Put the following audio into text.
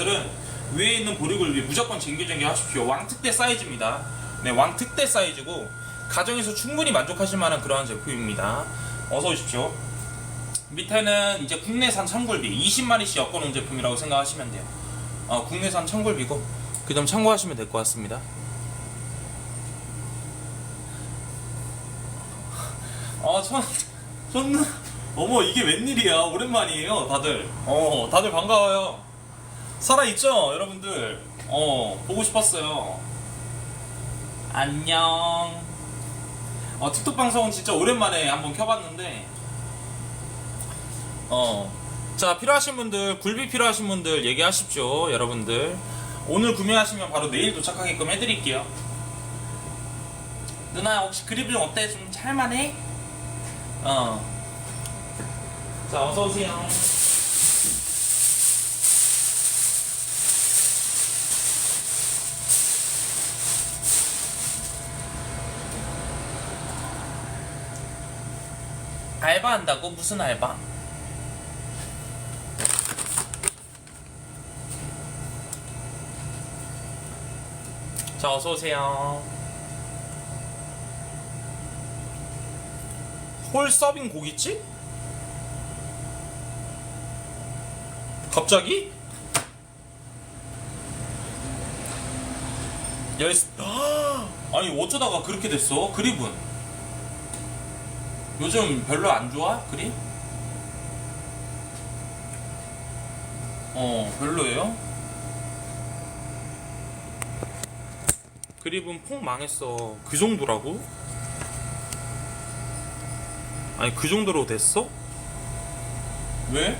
분들은 위에 있는 보리굴비 무조건 쟁겨쟁겨 하십시오. 왕특대 사이즈입니다. 네, 왕특대 사이즈고 가정에서 충분히 만족하실 만한 그러한 제품입니다. 어서 오십시오. 밑에는 이제 국내산 청굴비 20마리씩 엮어놓은 제품이라고 생각하시면 돼요. 어, 국내산 청굴비고 그 점 참고하시면 될 것 같습니다. 아, 전, 전, 어머, 이게 웬일이야. 오랜만이에요, 다들. 어, 다들 반가워요. 살아있죠, 여러분들? 어, 보고 싶었어요. 안녕. 어, 틱톡 방송은 진짜 오랜만에 한번 켜봤는데, 어. 자, 필요하신 분들, 굴비 필요하신 분들 얘기하십시오, 여러분들. 오늘 구매하시면 바로 내일 도착하게끔 해드릴게요. 누나, 혹시 그립 좀 어때? 좀 찰만해? 어. 자, 어서오세요. 알바한다고? 무슨 알바? 자, 어서오세요. 홀 서빙 고깃집? 갑자기? 열 아니 어쩌다가 그렇게 됐어? 그립은 요즘 별로 안 좋아? 그립? 어 별로예요? 그립은 폭 망했어 그 정도라고? 아니 그 정도로 됐어? 왜?